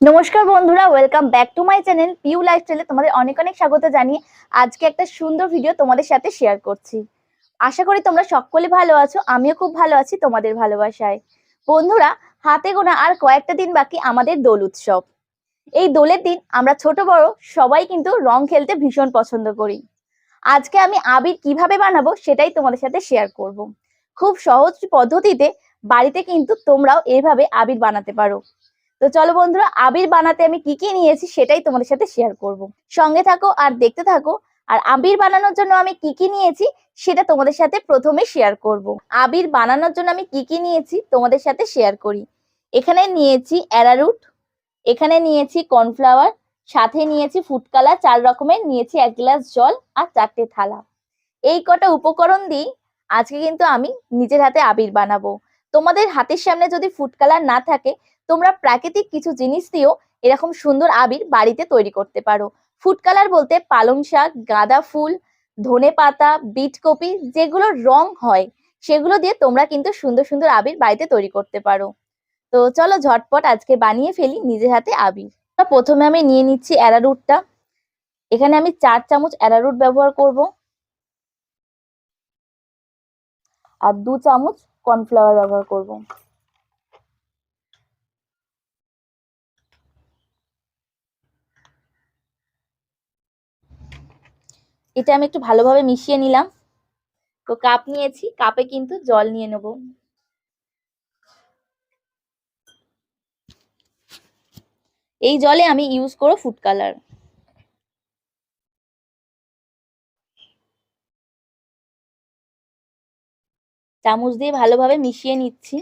নমস্কার বন্ধুরা welcome back to my channel Piu লাইফস্টাইলে তোমাদের অনেক অনেক স্বাগত জানিয়ে আজকে একটা সুন্দর ভিডিও তোমাদের সাথে শেয়ার করছি। আশা করি তোমরা সকলে ভালো আছো, আমিও খুব ভালো আছি তোমাদের ভালোবাসায়। বন্ধুরা, হাতে গোনা আর কয়েকটা দিন বাকি আমাদের দোল উৎসব। এই দোলের দিন আমরা ছোট বড় সবাই কিন্তু রং খেলতে ভীষণ পছন্দ করি। আজকে আমি আবির কীভাবে বানাবো সেটাই তোমাদের সাথে শেয়ার করব। খুব সহজ পদ্ধতিতে বাড়িতে কিন্তু তোমরাও এইভাবে আবির বানাতে পারো। তো চলো বন্ধুরা, আবির বানাতে আমি কি কি নিয়েছি সেটাই তোমাদের সাথে শেয়ার করব। সঙ্গে থাকো আর দেখতে থাকো। আর আবির বানানোর জন্য আমি কি কি নিয়েছি সেটা তোমাদের সাথে প্রথমে শেয়ার করব। আবির বানানোর জন্য আমি কি কি নিয়েছি তোমাদের সাথে শেয়ার করি। এখানে নিয়েছি অ্যারারুট এখানে নিয়েছি কর্নফ্লাওয়ার সাথে নিয়েছি ফুড কালার চার রকমের নিয়েছি এক গ্লাস জল আর চারটে থালা। এই কটা উপকরণ দিই আজকে কিন্তু আমি নিজের হাতে আবির বানাবো। তোমাদের হাতের সামনে যদি ফুড কালার না থাকে, তোমরা প্রাকৃতিক কিছু জিনিস দিয়েও এরকম সুন্দর আবির বাড়িতে তৈরি করতে পারো। ফুড কালার বলতে পালং শাক, গাঁদা ফুল, ধনে পাতা বিট কপি যেগুলো রং হয়, সেগুলো দিয়ে তোমরা কিন্তু সুন্দর সুন্দর আবির বাড়িতে তৈরি করতে পারো। তো চলো ঝটপট আজকে বানিয়ে ফেলি নিজের হাতে আবির। প্রথমে আমি নিয়ে নিচ্ছি অ্যারারুটটা এখানে আমি চার চামচ অ্যারারুট ব্যবহার করব। আর দু চামচ কর্নফ্লাওয়ার ব্যবহার করব। এটা আমি একটু ভালোভাবে মিশিয়ে নিলাম। তো কাপ নিয়েছি, কাপে কিন্তু জল নিয়ে নেব। এই জলে আমি ইউজ করব ফুড কালার চামচ দিয়ে ভালোভাবে মিশিয়ে নিচ্ছি।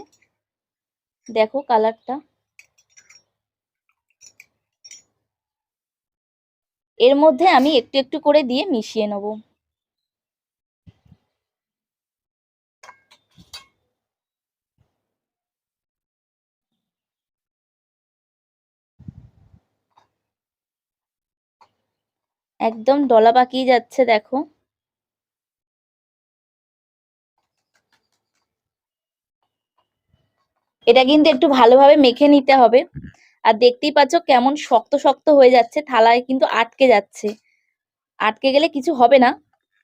দেখো কালারটা। এর মধ্যে আমি একটু একটু করে দিয়ে মিশিয়ে নেব। একদম ডলা পাকিয়ে যাচ্ছে, দেখো। এটা কিন্তু একটু ভালোভাবে মেখে নিতে হবে। আর দেখতেই পাচ্ছ কেমন শক্ত শক্ত হয়ে যাচ্ছে, থালায় কিন্তু আটকে যাচ্ছে। আটকে গেলে কিছু হবে না,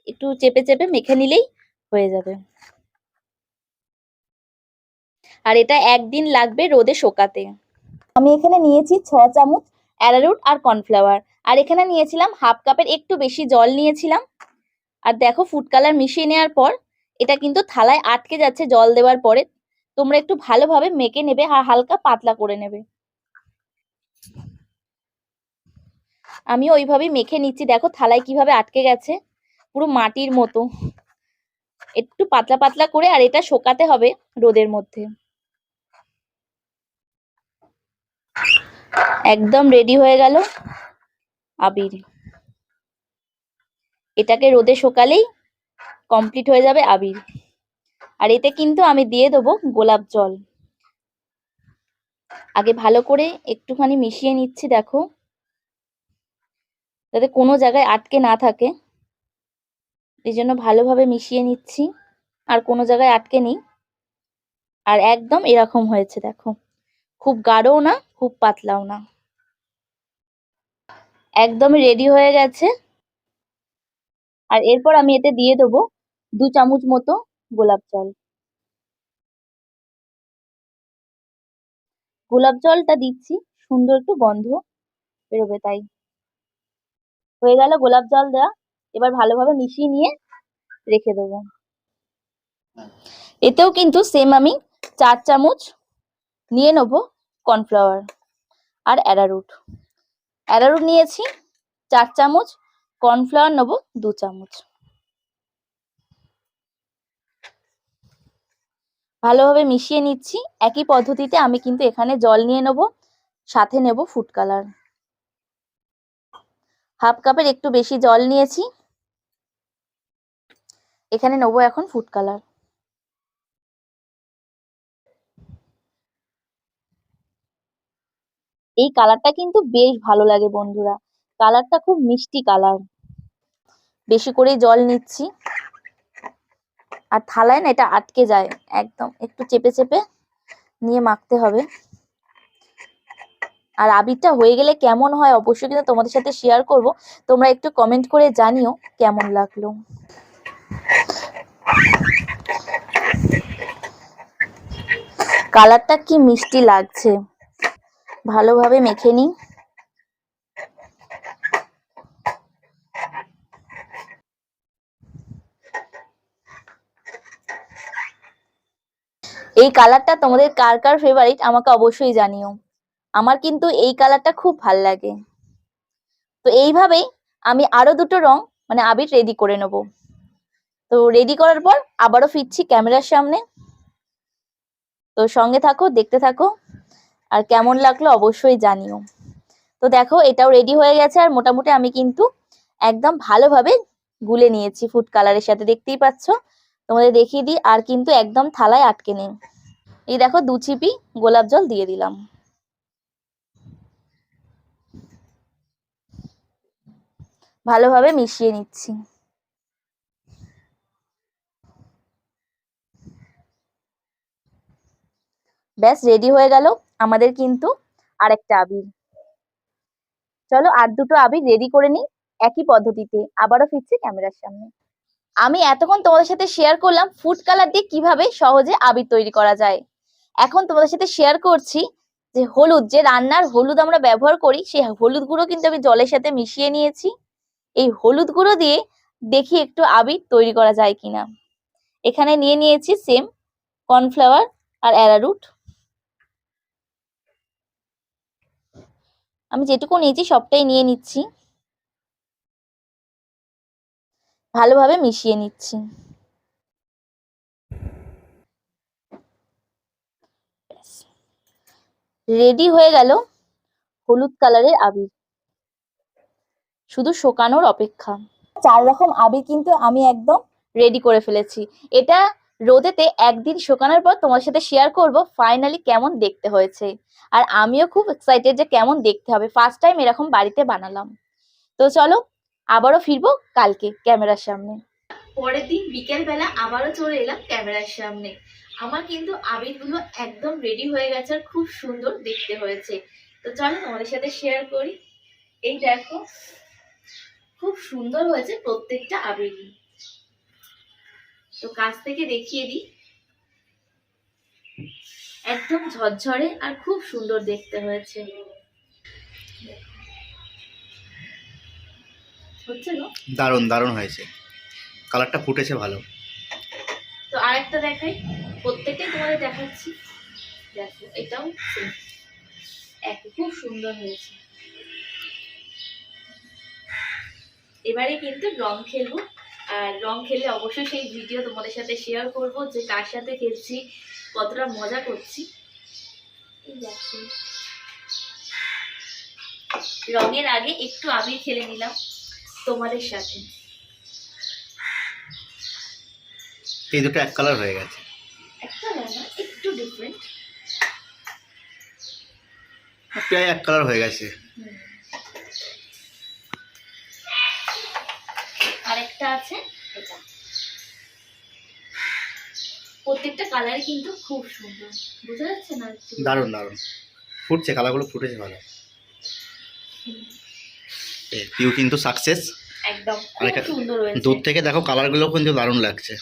একটু চেপে চেপে মেখে নিলেই হয়ে যাবে। আর এটা একদিন লাগবে রোদে শোকাতে। আমি এখানে নিয়েছি ছ চামচ অ্যারারুট আর কর্নফ্লাওয়ার। আর এখানে নিয়েছিলাম হাফ কাপের একটু বেশি জল নিয়েছিলাম। আর দেখো ফুড কালার মিশিয়ে নেওয়ার পর, এটা কিন্তু থালায় আটকে যাচ্ছে জল দেওয়ার পরে। তোমরা একটু ভালোভাবে মেখে নেবে আর হালকা পাতলা করে নেবে। আমি ওইভাবেই মেখে নিচ্ছি। দেখো থালায় কীভাবে আটকে গেছে। পুরো মাটির মতো। একটু পাতলা পাতলা করে আর এটা শোকাতে হবে রোদের মধ্যে। একদম রেডি হয়ে গেল আবির। এটাকে রোদে শোকালেই কমপ্লিট হয়ে যাবে আবির। আর এতে কিন্তু আমি দিয়ে দেবো গোলাপ জল। আগে ভালো করে একটুখানি মিশিয়ে নিচ্ছি, দেখো। যাতে কোনো জায়গায় আটকে না থাকে। এই জন্য ভালোভাবে মিশিয়ে নিচ্ছি। আর কোনো জায়গায় আটকে নেই। আর একদম এরকম হয়েছে, দেখো। খুব গাঢ়ও না, খুব পাতলাও না। একদমই রেডি হয়ে গেছে। আর এরপর আমি এতে দিয়ে দেবো দু চামচ মতো গোলাপ জল। গোলাপ জলটা দিচ্ছি, সুন্দর একটু গন্ধ বেরোবে তাই। হয়ে গেল গোলাপ জল দেওয়া, এবার ভালোভাবে মিশিয়ে নিয়ে রেখে দেবো। এতেও কিন্তু সেম আমি চার চামচ নিয়ে নেব কর্নফ্লাওয়ার আর অ্যারারুট অ্যারারুট নিয়েছি, চার চামচ কর্নফ্লাওয়ার নেব, দু চামচ। ভালোভাবে মিশিয়ে নিচ্ছি। একই পদ্ধতিতে আমি কিন্তু এখানে জল নিয়ে নেব, সাথে নেব ফুড কালার হাফ কাপের একটু বেশি জল নিয়েছি। এখানে নেব এখন ফুড কালার এই কালারটা কিন্তু বেশ ভালো লাগে বন্ধুরা। কালারটা খুব মিষ্টি কালার বেশি করে জল নিচ্ছি। আর থালায় না এটা আটকে যায় একদম। একটু চেপে চেপে নিয়ে মাখতে হবে। আর আবিরটা হয়ে গেলে কেমন হয় অবশ্যই কিন্তু তোমাদের সাথে শেয়ার করব। তোমরা একটু কমেন্ট করে জানিও কেমন লাগল। কালারটা কি মিষ্টি লাগছে? ভালোভাবে মেখে নিই। এই কালারটা তোমাদের কার কার ফেভারিট আমাকে অবশ্যই জানিও। আমার কিন্তু এই কালারটা খুব ভালো লাগে। তো এইভাবেই আমি আরও দুটো রং মানে আবির রেডি করে নেব। তো রেডি করার পর আবারও ফিরছি ক্যামেরার সামনে। তো সঙ্গে থাকো, দেখতে থাকো। আর কেমন লাগল অবশ্যই জানিও। তো দেখো, এটাও রেডি হয়ে গেছে। আর মোটামুটি আমি কিন্তু একদম ভালোভাবে গুলে নিয়েছি ফুড কালারের সাথে। দেখতেই পাচ্ছ? তোমাদের দেখিয়ে দিই, আর কিন্তু একদম থালায় আটকে নেই। এই দেখো দু চিপি গোলাপ জল দিয়ে দিলাম। ভালোভাবে মিশিয়ে নিচ্ছি। ব্যাস, রেডি হয়ে গেল আমাদের কিন্তু আরেকটা আবির। চলো আর দুটো আবির রেডি করে নিই একই পদ্ধতিতে। আবারও ফিরছি ক্যামেরার সামনে। আমি এতক্ষণ তোমাদের সাথে শেয়ার করলাম ফুড কালার দিয়ে কীভাবে সহজে আবির তৈরি করা যায়। এখন তোমাদের সাথে শেয়ার করছি যে হলুদ, যে রান্নার হলুদ আমরা ব্যবহার করি, সেই হলুদ গুঁড়ো কিন্তু আমি জলের সাথে মিশিয়ে নিয়েছি। এই হলুদ গুঁড়ো দিয়ে দেখি একটু আবির তৈরি করা যায় কিনা। এখানে নিয়ে নিয়েছি সেম কর্নফ্লাওয়ার আর অ্যারারুট আমি যেটুকু নিয়েছি সবটাই নিয়ে নিচ্ছি। ভালোভাবে মিশিয়ে নিচ্ছি। রেডি হয়ে গেল হলুদ কালারের আবির। শুধু শোকানোর অপেক্ষা। চার রকম আবির কিন্তু আমি একদম রেডি করে ফেলেছি। এটা রোদেতে একদিন শুকানোর পর তোমার সাথে শেয়ার করব ফাইনালি কেমন দেখতে হয়েছে। আর আমিও খুব এক্সাইটেড যে কেমন দেখতে হবে। ফার্স্ট টাইম এরকম বাড়িতে বানালাম। তো চলো আবারও ফিরবো কালকে ক্যামেরার সামনে। পরের দিন বিকেলবেলা আবারও চলে এলাম ক্যামেরার সামনে। আমার কিন্তু আবিরগুলো একদম রেডি হয়ে গেছে আর খুব সুন্দর দেখতে হয়েছে। তো চলো তোমাদের সাথে শেয়ার করি। এই দেখো, খুব সুন্দর হয়েছে প্রত্যেকটা আবিরই তো কাছ থেকে দেখিয়ে দিই। একদম ঝরঝরে আর খুব সুন্দর দেখতে হয়েছে। হচ্ছে না দারুণ দারুণ হয়েছে। কালারটা ফুটেছে ভালো। তো আরেকটা দেখাই। প্রত্যেকটাই তোমাদের দেখাচ্ছি। দেখো এটাও। একই খুব সুন্দর হয়েছে। এবারে কিন্তু রং খেলব। আর রং খেলে অবশ্যই সেই ভিডিও তোমাদের সাথে শেয়ার করব যে কার সাথে খেলছি কতটা মজা করছি। রঙের আগে একটু আবির খেলে নিলাম। তোমাদের সাথে। এই দুটো এক কালার হয়ে গেছে। একটা না একটু ডিফারেন্ট প্রায় এক কালার হয়ে গেছে। আরেকটা আছে এটা। প্রত্যেকটা কালার কিন্তু খুব সুন্দর। বোঝা যাচ্ছে না? দারুণ দারুণ। ফুটছে কালারগুলো ফুটেছে ভালো। পিউ কিন্তু সাকসেস একদম সুন্দর হয়েছে। দূর থেকে দেখো কালারগুলো কিন্তু দারুণ লাগছে।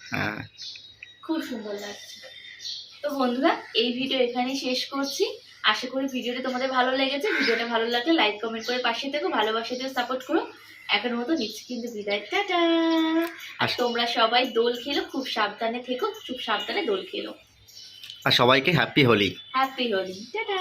হ্যাঁ। খুব সুন্দর লাগছে। তো বন্ধুরা এই ভিডিও এখানেই শেষ করছি। আশা করি ভিডিওটা তোমাদের ভালো লেগেছে। ভিডিওটা ভালো লাগলে লাইক কমেন্ট করে পাশে থেকো ভালোবাসা দিয়ে সাপোর্ট করো। এখন মতো নিচ্ছি কিন্তু বিদায়। টাটা! আর তোমরা সবাই দোল খেলো খুব সাবধানে থেকো খুব সাবধানে দোল খেলো। আর সবাইকে happy Holi. Happy Holi. Tata!